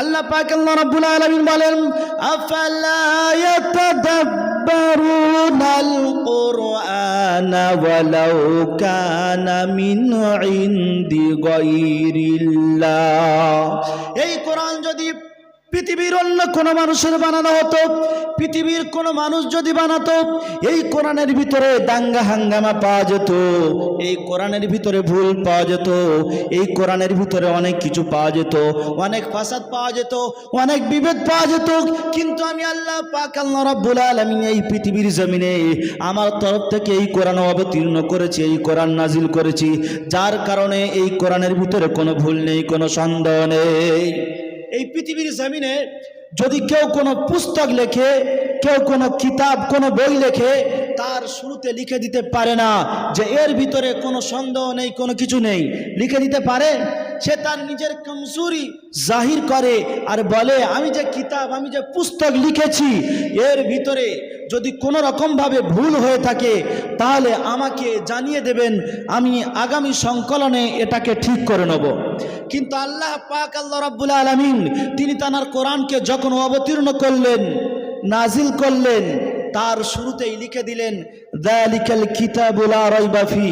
আল্লাহ পাক আল্লাহ রাব্বুল আলামিন বলেন, আফালা ইয়াতাদাব্বারুনাল কুরআনা ওয়ালাউ কানা মিন ইনদি গায়রিল্লাহ? এই কোরআন যদি পৃথিবীর অন্য কোনো মানুষের বানানো হতো। পৃথিবীর কোনো মানুষ যদি বানাতো, এই কোরআনের ভিতরে দাঙ্গা হাঙ্গামা পাওয়া যেত, এই কোরআনের ভিতরে ভুল পাওয়া যেত, এই কোরআনের ভিতরে অনেক কিছু পাওয়া যেত, অনেক ফাসাদ পাওয়া যেত, অনেক বিভেদ পাওয়া যেত। কিন্তু আমি আল্লাহ পাক, আল্লাহ রাব্বুল আলামিন এই পৃথিবীর জমিনে আমার তরফ থেকে এই কোরআন অবতীর্ণ করেছি, এই কোরআন নাজিল করেছি। যার কারণে এই কোরআনের ভিতরে কোনো ভুল নেই, কোনো সন্দেহ নেই। এই পৃথিবীর জমিনে যদি কেউ কোনো পুস্তক লেখে, কেউ কোনো কিতাব, কোনো বই লেখে, তার শুরুতে লিখে দিতে পারে না যে এর ভিতরে কোনো সন্দেহ নেই, কোনো কিছু নেই। লিখে দিতে পারে? সে তার নিজের কমজোরি জাহির করে আর বলে, আমি যে কিতাব, আমি যে পুস্তক লিখেছি, এর ভিতরে যদি কোনো রকমভাবে ভুল হয়ে থাকে, তাহলে আমাকে জানিয়ে দেবেন, আমি আগামী সংকলনে এটাকে ঠিক করে নেব। কিন্তু আল্লাহ পাক আল্লাহ রাব্বুল আলামিন, তিনি তানার কোরআনকে যখন অবতীর্ণ করলেন নাজিল করলেন, তার শুরুতেই লিখে দিলেন দ্যালিকাল কিতাবুল রাইবা ফি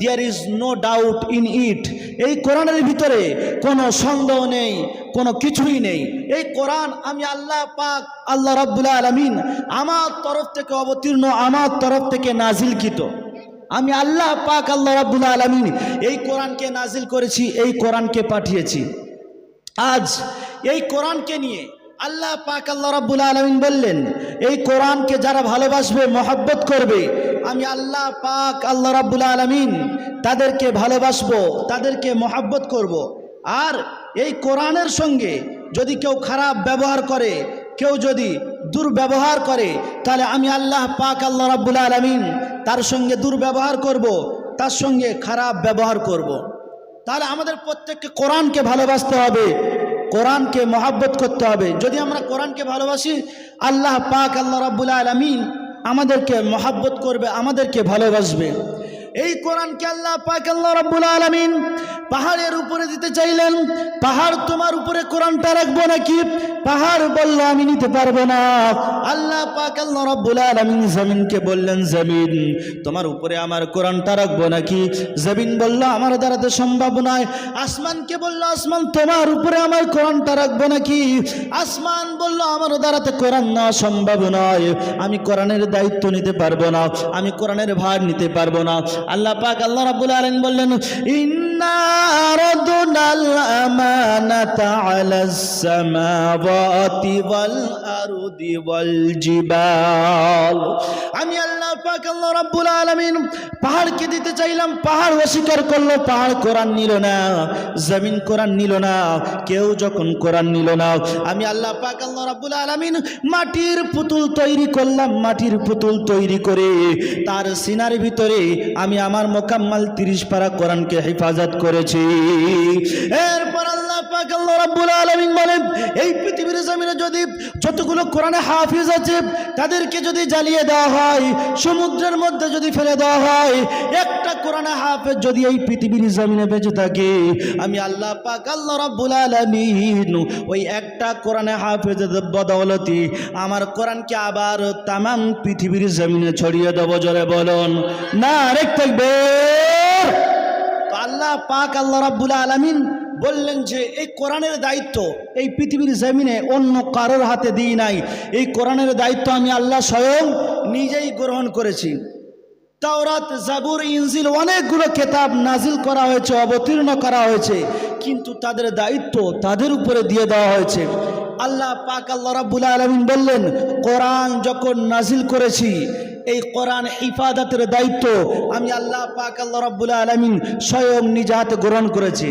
there is no doubt in it এই কোরআনের ভিতরে কোনো সন্দেহ নেই, কোনো কিছুই নেই। এই কোরআন আমি আল্লাহ পাক আল্লাহ রাব্বুল আলামিন আমার তরফ থেকে অবতীর্ণ, আমার তরফ থেকে নাজিলকৃত আমি আল্লাহ পাক, আল্লাহ রাব্বুল আলামিন এই কোরআনকে নাজিল করেছি, এই কোরআনকে পাঠিয়েছি আজ এই কোরআনকে নিয়ে আল্লাহ পাক, আল্লাহ রাব্বুল আলামিন বললেন, এই কোরআনকে যারা ভালোবাসবে, মহব্বত করবে, আমি আল্লাহ পাক, আল্লাহ রাব্বুল আলামিন তাদেরকে ভালোবাসবো, তাদেরকে মহব্বত করব। আর এই কোরআনের সঙ্গে যদি কেউ খারাপ ব্যবহার করে, কেউ যদি দুর্ব্যবহার করে, তাহলে আমি আল্লাহ পাক, আল্লাহ রাব্বুল আলামিন তার সঙ্গে দুর্ব্যবহার করব। তার সঙ্গে খারাপ ব্যবহার করব। তাহলে আমাদের প্রত্যেককে কোরআনকে ভালোবাসতে হবে, কোরআনকে মহাব্বত করতে হবে যদি আমরা কোরআনকে ভালোবাসি, আল্লাহ পাক, আল্লাহ রাবুল আলমিন আমাদেরকে মহাব্বত করবে, আমাদেরকে ভালোবাসবে এই কোরআনকে আল্লাহ পাক, আল্লাহ রাব্বুল আলামিন পাহাড়ের উপরে দিতে চাইলেন। পাহাড় তোমার উপরে কোরআনটা রাখব নাকি? পাহাড় বলল আমি নিতে পারব না। আল্লাহ পাক, আল্লাহ রাব্বুল আলামিন জমিনকে বললেন, জমিন, তোমার উপরে আমার কোরআনটা রাখব নাকি? জমিন বলল, আমার দ্বারাতে সম্ভব নয়। আসমানকে বলল, আসমান, তোমার উপরে আমার কোরআনটা রাখব নাকি? আসমান বলল, আমার দ্বারাতে কোরআন নেওয়া সম্ভব নয়। আমি কোরআনের দায়িত্ব নিতে পারব না। আমি কোরআনের ভার নিতে পারব না। আল্লাহ পাক আল্লাহ রাব্বুল আলামিন বললেন, ইন্না রাদুনাল আমানাতা আলাস সামাওয়াতি ওয়াল আরদি ওয়াল জিবাল। আমি আল্লাহ পাহাড়কে দিতে চাইলাম, পাহাড় অস্বীকার করল, পাহাড় কোরআন নিল না, জমিন কোরআন নিল না, কেউ যখন কোরআন নিল না। আমি আল্লাহ পাক, আল্লাহ রাব্বুল আলামিন মাটির পুতুল তৈরি করলাম, মাটির পুতুল তৈরি করে তার সিনার ভিতরে আমি আমার মোকাম্মাল তিরিশ পারা কোরআনকে হেফাজত করেছি। এরপর পাক আল্লাহ রাব্বুল আলামিন বলেন, এই পৃথিবীর জমিনে যদি যতগুলো কোরআনে হাফিজ আছে, তাদেরকে যদি জ্বালিয়ে দেওয়া হয়, সমুদ্রের মধ্যে যদি ফেলে দেওয়া হয়, একটা কোরআনে হাফেজ যদি এই পৃথিবীর জমিনে বেঁচে থাকে, আমি আল্লাহ পাক আল্লাহ রাব্বুল আলামিন ওই একটা কোরআনে হাফেজের বদৌলতি আমার কোরআনকে আবার তামাম পৃথিবীর জমিনে ছড়িয়ে দেবো, জোরে বলুন। না রেখ থাকবে আল্লাহ পাক আল্লাহ রাব্বুল আলামিন বললেন যে, এই কোরআনের দায়িত্ব এই পৃথিবীর জমিনে অন্য কারোর হাতে দিই নাই। এই কোরআনের দায়িত্ব আমি আল্লাহ স্বয়ং নিজেই গ্রহণ করেছি। তাওরাত, জাবুর, ইনজিল অনেকগুলো কেতাব নাজিল করা হয়েছে, অবতীর্ণ করা হয়েছে, কিন্তু তাদের দায়িত্ব তাদের উপরে দিয়ে দেওয়া হয়েছে। আল্লাহ পাক আল্লাহ রাব্বুল আলামিন বললেন, কোরআন যখন নাজিল করেছি, এই কোরআন ইফাদতের দায়িত্ব আমি আল্লাহ পাক আল্লাহ রাব্বুল আলামিন স্বয়ং নিজ হাতে গ্রহণ করেছি।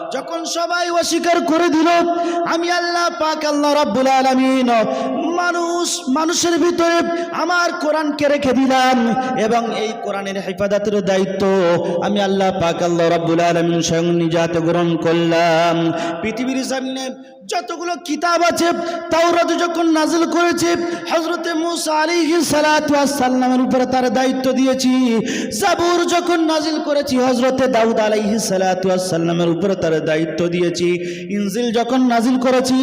যখন সবাই অস্বীকার করে দিল, আমি আল্লাহ পাক, আল্লাহ রাব্বুল আলামিন, মানুষ, মানুষের ভিতরে আমার কোরআনকে রেখে দিলাম এবং এই কোরআনের হেফাজতের দায়িত্ব আমি আল্লাহ পাক, আল্লাহ রাব্বুল আলামিন স্বয়ং নিজাত গ্রহণ করলাম। পৃথিবীর সামনে যতগুলো কিতাব আছে, তাওরাত যখন নাজিল করেছে আলাইহিস সালাতু ওয়াস সালামের উপরে তার দায়িত্ব দিয়েছি। জাবুর যখন নাজিল করেছি, হযরতে দাউদ ওয়াস সালামের উপরে তার দায়িত্ব দিয়েছি। ইনজিল যখন নাজিল করেছি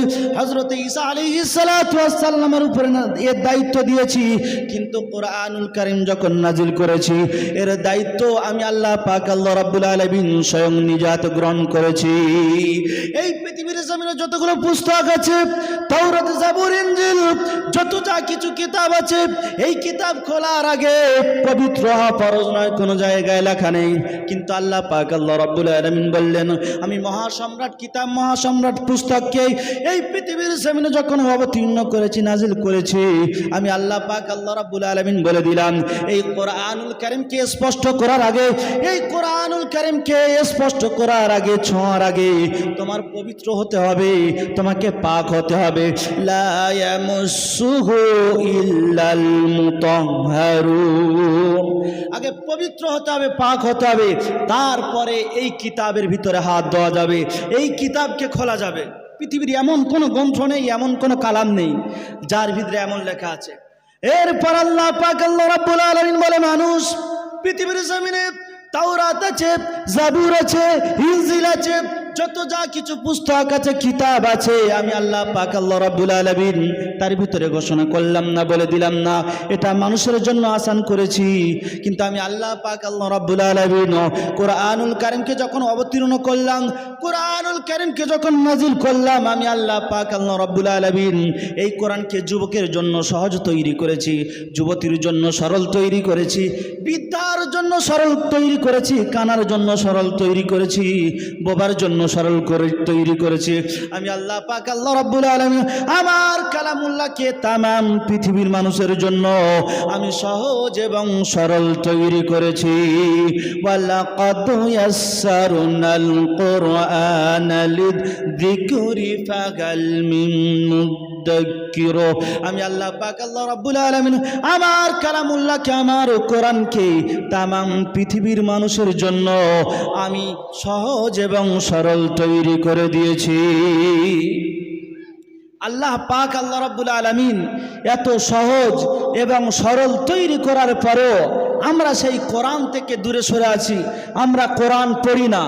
আলাইহিস সালাতু ওয়াস সালামের উপরে এর দায়িত্ব দিয়েছি। কিন্তু কোরআনুল কারীম যখন নাজিল করেছি, এর দায়িত্ব আমি আল্লাহ পাক, আল্লাহ রাব্বুল আলামিন স্বয়ং নিজাত গ্রহণ করেছি। এই পৃথিবীর জমিনে যতগুলো পুস্তক আছে, তাওরাত, জাবুর, ইনজিল, যত যা কিছু কিতাব আছে, এই কিতাব খোলার আগে পবিত্র হওয়া ফরজ নয়, কোনো জায়গায় লেখা নেই। কিন্তু আল্লাহ পাক, আল্লাহ রাব্বুল আলামিন বললেন, আমি মহাসম্রাট, কিতাব মহাসম্রাট পুস্তককে এই পৃথিবীর জমিনে যখন অবতীর্ণ করেছি, নাজিল করেছি, আমি আল্লাহ পাক, আল্লাহ রাব্বুল আলামিন বলে দিলাম, এই কোরআনুল কারীমকে স্পষ্ট করার আগে, এই কোরআনুল কারীমকে স্পষ্ট করার আগে, ছোঁয়ার আগে তোমার পবিত্র হতে হবে, তোমাকে পাক হতে হবে। আগে পবিত্র হতে হবে, পাক হতে হবে, তারপরে এই কিতাবের ভিতরে হাত দেওয়া যাবে, এই কিতাবকে খোলা যাবে। পৃথিবীর এমন কোনো গ্রন্থ নেই, এমন কোনো কালাম নেই, যার ভিতরে এমন লেখা আছে, এরপর আল্লাহ পাক বলে, মানুষ, পৃথিবীর জমিনে তাওরাত আছে, জাবুর আছে, ইনজিল আছে যত যা কিছু পুস্তক আছে, কিতাব আছে, আমি আল্লাহ পাক, আল্লাহ রাব্বুল আলামিন তার ভিতরে ঘোষণা করলাম না, বলে দিলাম না। এটা মানুষের জন্য আসান করেছি। কিন্তু আমি আল্লাহ পাক, আল্লাহ রাব্বুল আলামিন কোরআনুল কারীমকে যখন অবতীর্ণ করলাম, কোরআনুল কারীমকে যখন নাজিল করলাম, আমি আল্লাহ পাক, আল্লাহ রাব্বুল আলামিন এই কোরআনকে যুবকের জন্য সহজ তৈরি করেছি, যুবতীর জন্য সরল তৈরি করেছি বিদ্যার জন্য সরল তৈরি করেছি, কানার জন্য সরল তৈরি করেছি, বোবার জন্য সরল করে তৈরি করেছি। আমি আল্লাহ পাক, আল্লাহ রাব্বুল আলামিন আমার কালামুল্লাহকে তামাম পৃথিবীর মানুষের জন্য আমি সহজ এবং সরল তৈরি করেছি। কুরআনা লিযিকরি ফাগাল মিন মুদ্দাক্কির আমি আল্লাহ পাক, আল্লাহ রাব্বুল আলামিন আমার কালামুল্লাহকে, আমার কোরআনকে তামাম পৃথিবীর মানুষের জন্য আমি সহজ এবং সরল তৈরি করে দিয়েছি। আল্লাহ পাক, আল্লাহ রাব্বুল আলামিন এত সহজ এবং সরল তৈরি করার পরেও আমরা সেই কোরআন থেকে দূরে সরে আছি। আমরা কোরআন পড়ি না।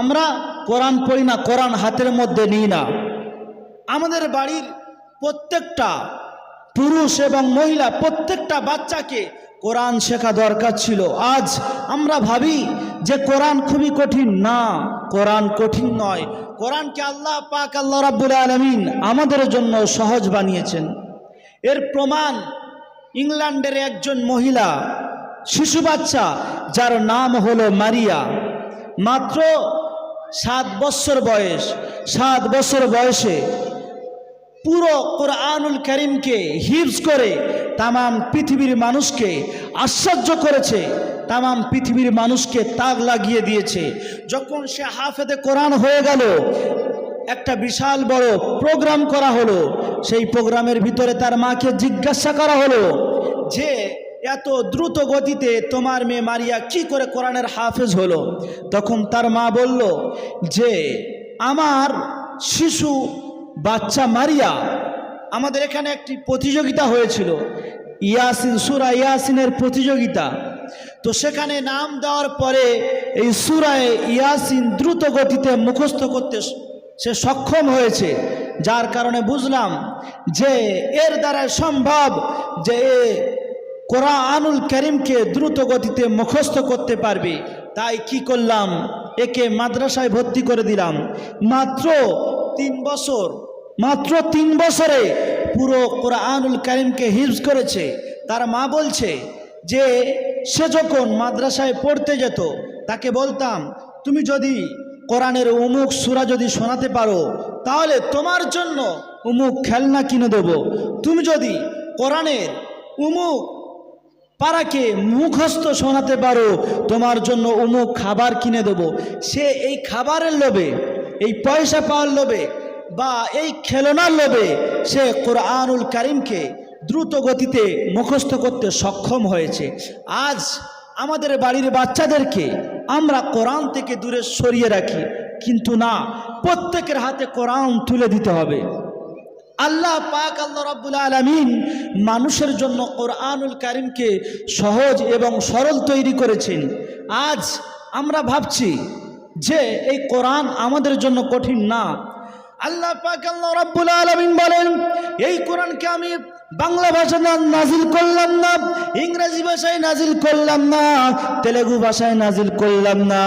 আমরা কোরআন পড়ি না, কোরআন হাতের মধ্যে নিই না। আমাদের বাড়ির প্রত্যেকটা পুরুষ এবং মহিলা, প্রত্যেকটা বাচ্চাকে কোরআন শেখা দরকার ছিল। আজ আমরা ভাবি যে কোরআন খুবই কঠিন। না, কোরআন কঠিন নয়। কোরআনকে আল্লাহ পাক, আল্লাহ রাব্বুল আলামিন আমাদের জন্য সহজ বানিয়েছেন। এর প্রমাণ ইংল্যান্ডের একজন মহিলা, শিশু বাচ্চা, যার নাম হলো মারিয়া। মাত্র সাত বছর বয়স। সাত বছর বয়সে পুরো কোরআনুল করিমকে হিফজ করে তামাম পৃথিবীর মানুষকে আশ্চর্য করেছে, তামাম পৃথিবীর মানুষকে তাগ লাগিয়ে দিয়েছে। যখন সে হাফেদে কোরআন হয়ে গেল, একটা বিশাল বড় প্রোগ্রাম করা হলো। সেই প্রোগ্রামের ভিতরে তার মাকে জিজ্ঞাসা করা হলো যে, এত দ্রুত গতিতে তোমার মেয়ে মারিয়া কি করে কোরআনের হাফেজ হলো? তখন তার মা বলল যে, আমার শিশু বাচ্চা মারিয়া, আমাদের এখানে একটি প্রতিযোগিতা হয়েছিল, ইয়াসিন, সুরা ইয়াসিনের প্রতিযোগিতা। তো সেখানে নাম দেওয়ার পরে এই সুরায় ইয়াসিন দ্রুত গতিতে মুখস্থ করতে সে সক্ষম হয়েছে। যার কারণে বুঝলাম যে এর দ্বারা সম্ভব যে এ কোরআনুল করিমকে দ্রুত গতিতে মুখস্থ করতে পারবে। তাই কি করলাম? একে মাদ্রাসায় ভর্তি করে দিলাম। মাত্র তিন বছর। মাত্র তিন বছরে পুরো কোরআনুল করিমকে হিফজ করেছে। তার মা বলছে যে, সে যখন মাদ্রাসায় পড়তে যেত, তাকে বলতাম, তুমি যদি কোরআনের অমুক সুরা যদি শোনাতে পারো, তাহলে তোমার জন্য অমুক খেলনা কিনে দেব। তুমি যদি কোরআনের উমুক পাড়াকে মুখস্থ শোনাতে পারো, তোমার জন্য অমুক খাবার কিনে দেব। সে এই খাবারের লোভে এই পয়সা পাওয়ার লোভে বা এই খেলনার লোভে সে কোরআনুল কারিমকে দ্রুত গতিতে মুখস্থ করতে সক্ষম হয়েছে। আজ আমাদের বাড়ির বাচ্চাদেরকে আমরা কোরআন থেকে দূরে সরিয়ে রাখি, কিন্তু না, প্রত্যেকের হাতে কোরআন তুলে দিতে হবে। আল্লাহ পাক, আল্লাহ রাব্বুল আলামিন মানুষের জন্য কোরআনুল কারিমকে সহজ এবং সরল তৈরি করেছেন। আজ আমরা ভাবছি যে এই কোরআন আমাদের জন্য কঠিন না। আল্লাহ পাক আল্লাহ রাব্বুল আলামিন বলেন, এই কোরআনকে আমি বাংলা ভাষায় নাজিল করলাম না, ইংরেজি ভাষায় নাজিল করলাম না, তেলেগু ভাষায় নাজিল করলাম না,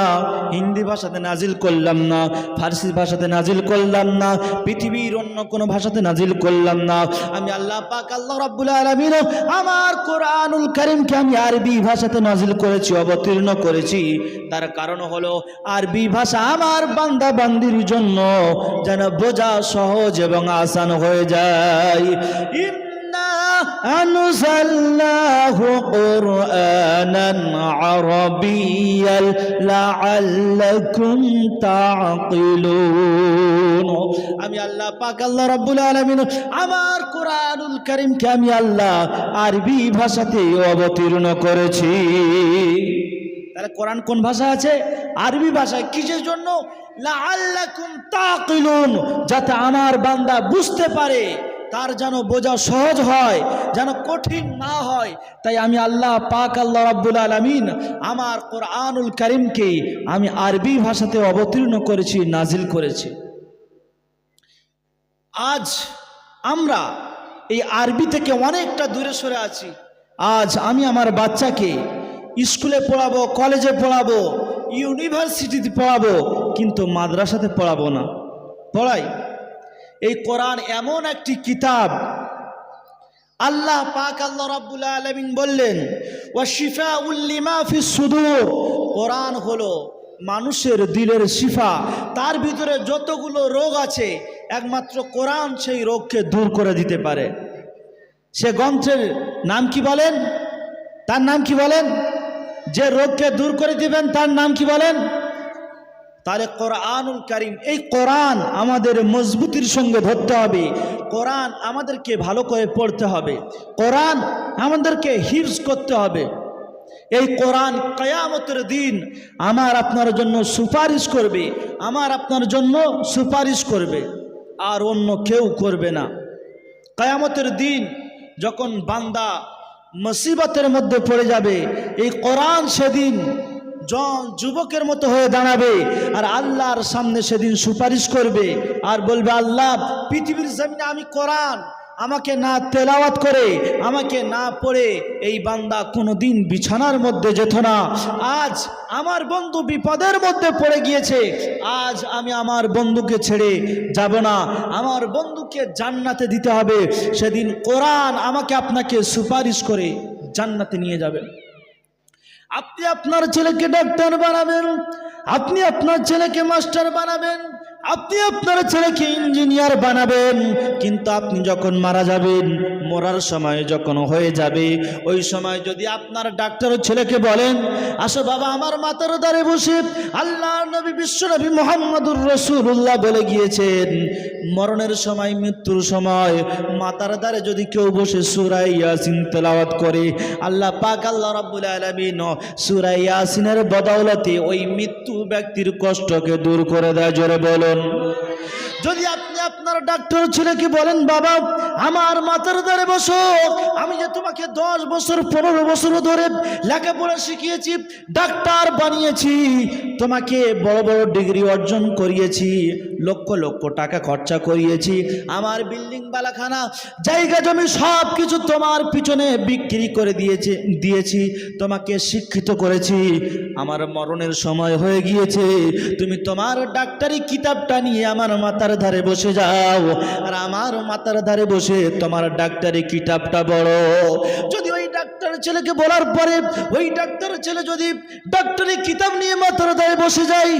হিন্দি ভাষাতে নাজিল করলাম না, ফার্সি ভাষাতে নাজিল করলাম না, পৃথিবীর অন্য কোনো ভাষাতে নাজিল করলাম না। আমি আল্লাহ পাক, আল্লাহ রাব্বুল আলামিন আমার কোরআনুল কারীমকে আমি আরবি ভাষাতে নাজিল করেছি, অবতীর্ণ করেছি। তার কারণ হলো, আরবি ভাষা আমার বান্দা বান্দির জন্য যেন বোঝা সহজ এবং আসান হয়ে যায়। আনজালনাহু কুরআনান আরাবিয়াল লাআল্লাকুম তাকিলুন আমি আল্লাহ পাক, আল্লাহ রাব্বুল আলামিন আমার কোরআনুল কারীমকে আমি আল্লাহ আরবি ভাষাতে অবতীর্ণ করেছি। তাহলে কোরআন কোন ভাষা আছে? আরবি ভাষায় কিসের জন্য? লাআল্লাকুম তাকিলুন যাতে আমার বান্দা বুঝতে পারে তার যেন বোঝা সহজ হয়, যেন কঠিন না হয়। তাই আমি আল্লাহ পাক, আল্লাহ রাব্বুল আলামিন আমার কোরআনুল কারীমকে আমি আরবি ভাষাতে অবতীর্ণ করেছি, নাজিল করেছি। আজ আমরা এই আরবি থেকে অনেকটা দূরে সরে আছি। আজ আমি আমার বাচ্চাকে স্কুলে পড়াবো, কলেজে পড়াবো, ইউনিভার্সিটিতে পড়াবো, কিন্তু মাদ্রাসাতে পড়াবো না। পড়াই। এই কোরআন এমন একটি কিতাব। আল্লাহ পাক আল্লাহ রাব্বুল আলামিন বললেন, ওয়া শিফা উল্লিমা ফি সুদূর। কোরআন হলো মানুষের দিলের শিফা। তার ভিতরে যতগুলো রোগ আছে, একমাত্র কোরআন সেই রোগকে দূর করে দিতে পারে। সে গ্রন্থের নাম কি বলেন? তার নাম কি বলেন? যে রোগকে দূর করে দিবেন, তার নাম কি বলেন? তাহলে কোরআনুল কারিম, এই কোরআন আমাদের মজবুতির সঙ্গে ধরতে হবে। কোরআন আমাদেরকে ভালো করে পড়তে হবে। কোরআন আমাদেরকে হিফজ করতে হবে। এই কোরআন কয়ামতের দিন আমার আপনার জন্য সুপারিশ করবে, আমার আপনার জন্য সুপারিশ করবে, আর অন্য কেউ করবে না। কয়ামতের দিন যখন বান্দা মুসিবতের মধ্যে পড়ে যাবে, এই কোরআন সেদিন যুবকের মতো হয়ে দাঁড়াবে আর আল্লাহর সামনে সেদিন সুপারিশ করবে। আর বলবে, আল্লাহ, পৃথিবীর জমিনে আমি কোরআন, আমাকে না তেলাওয়াত করে, আমাকে না পড়ে, এই বান্দা কোনো দিন বিছানার মধ্যে যেত না। আজ আমার বন্ধু বিপদের মধ্যে পড়ে গিয়েছে, আজ আমি আমার বন্ধুকে ছেড়ে যাব না। আমার বন্ধুকে জান্নাতে দিতে হবে। সেদিন কোরআন আমাকে আপনাকে সুপারিশ করে জান্নাতে নিয়ে যাবেন আপনি আপনার ছেলেকে ডাক্তার বানাবেন আপনি আপনার ছেলেকে মাস্টার বানাবেন আপনি আপনার ছেলেকে ইঞ্জিনিয়ার বানাবেন, কিন্তু আপনি যখন মারা যাবেন, মরার সময় যখন হয়ে যাবে, ওই সময় যদি আপনার ডাক্তার ছেলেকে বলেন, আসো বাবা, আমার মাথার দ্বারে বসে, আল্লাহ নবী, বিশ্ব নবী মোহাম্মদুর রসুল্লাহ বলে গিয়েছেন, মরণের সময়, মৃত্যুর সময় মাতার দ্বারে যদি কেউ বসে সুরাই ইয়াসিন তেলাওয়াত করে, আল্লাহ পাক, আল্লাহ রাব্বুল আলামিন সুরাই ইয়াসিনের বদৌলতে ওই মৃত্যু ব্যক্তির কষ্টকে দূর করে দেয়, জোরে বলুন যদি আপনি আপনার ডাক্তার ছেলেকে বলেন, বাবা, আমার মাথার দ্বারে বসো, আমি যে তোমাকে দশ বছর, পনেরো বছর ধরে লেখাপড়া শিখিয়েছি, ডাক্তার বানিয়েছি, তোমাকে বড় বড় ডিগ্রি অর্জন করিয়েছি, লক্ষ লক্ষ টাকা খরচা করিয়েছি, আমার বিল্ডিং, বালাখানা, জায়গা জমি সব কিছু তোমার পিছনে বিক্রি করে দিয়েছে, দিয়েছি, তোমাকে শিক্ষিত করেছি, আমার মরণের সময় হয়ে গিয়েছে, তুমি তোমার ডাক্তারি কিতাবটা নিয়ে আমার মাথার ধারে বসে যাও। আর আমার মাথার ধারে বসে তোমার ডাক্তারি কিতাবটা বড় যদি ওই ডাক্তার ছেলেকে বলার পরে, ওই ডাক্তার ছেলে যদি ডাক্তারি কিতাব নিয়ে মাথার ধারে বসে যায়,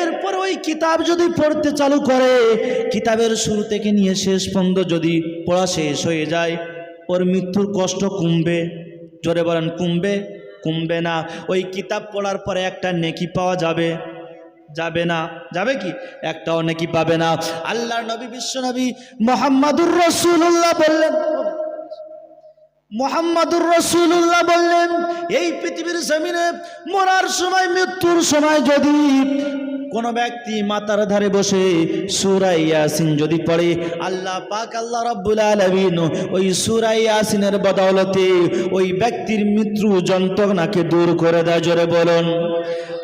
এরপর ওই কিতাব যদি পড়তে চালু করে, কিতাবের শুরু থেকে নিয়ে শেষ পর্যন্ত যদি পড়া শেষ হয়ে যায়, ওর মৃত্যুর কষ্ট কমবে। জোরে বলেন, কমবে? কমবে না। ওই কিতাব পড়ার পরে একটা নেকি পাওয়া যাবে। যাবে না। যাবে কি? একটাও নাকি পাবে না। আল্লাহর নবী, বিশ্ব নবী মোহাম্মদুর রসুল্লাহ বললেন, মোহাম্মদুর রসুল্লাহ বললেন, এই পৃথিবীর জমিনে মরার সময়, মৃত্যুর সময় যদি কোনো ব্যক্তি মাতার ধারে বসে সুরাই ইয়াসিন যদি পড়ে, আল্লাহ পাক, আল্লাহ রব্বুল আলমিন ওই সুরাই ইয়াসিনের বদৌলতে ওই ব্যক্তির মৃত্যু যন্ত্রণাকে দূর করে দেয়। জোরে বলুন।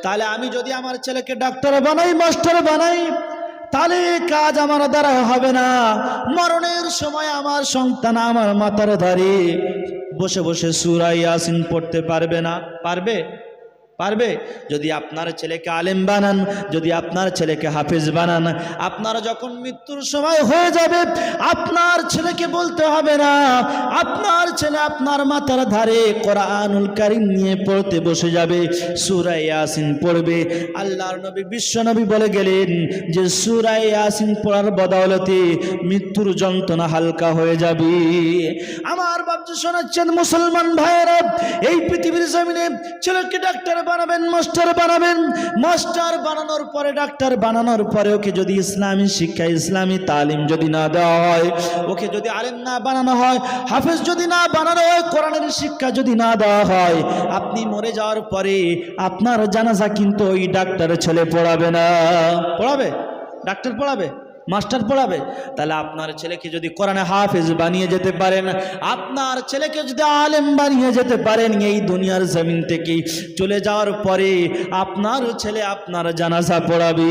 তাহলে আমি যদি আমার ছেলেকে ডাক্তার বানাই, মাস্টার বানাই, তাহলে কাজ আমার দ্বারা হবে না। মরণের সময় আমার সন্তান আমার মাথার ধারে বসে বসে সুরাই আসিন পড়তে পারবে না? পারবে? পারবে? যদি আপনার ছেলেকে আলেম বানান, যদি আপনার ছেলেকে হাফেজ বানান, আপনার যখন মৃত্যুর সময় হয়ে যাবে, আপনার ছেলেকে বলতে হবে না, আপনার ছেলে আপনার মাথার ধারে কোরআনুল কারিম নিয়ে পড়তে বসে যাবে সুরাই ইয়াসিন পড়বে। আল্লাহর নবী, বিশ্ব নবী বলে গেলেন যে সুরাই ইয়াসিন পড়ার বদৌলতে মৃত্যুর যন্ত্রণা হালকা হয়ে যাবে। আমার বাবজি শোনাচ্ছেন, মুসলমান ভাইয়েরা, এই পৃথিবীর জমিনে ছেলেকে ডাক্তার বানাবেন, মাস্টার বানাবেন। মাস্টার বানানোর পরে, ডাক্তার বানানোর পরে ওকে যদি ইসলামী শিক্ষা, ইসলামী তালিম যদি না দেওয়া হয়, ওকে যদি আলেম না বানানো হয়, হাফেজ যদি না বানানো হয়, কোরআনের শিক্ষা যদি না দেওয়া হয়, আপনি মরে যাওয়ার পরে আপনার জানাজা কিন্তু ওই ডাক্তার ছেলে পড়াবে না। পড়াবে? ডাক্তার পড়াবে? মাস্টার পড়াবে, তাহলে আপনার ছেলেকে যদি কোরআনে হাফেজ বানিয়ে যেতে পারেন, আপনার ছেলেকে যদি আলেম বানিয়ে যেতে পারেন, এই দুনিয়ার জমিন থেকে চলে যাওয়ার পরে আপনার ছেলে আপনার জানাজা পড়াবে।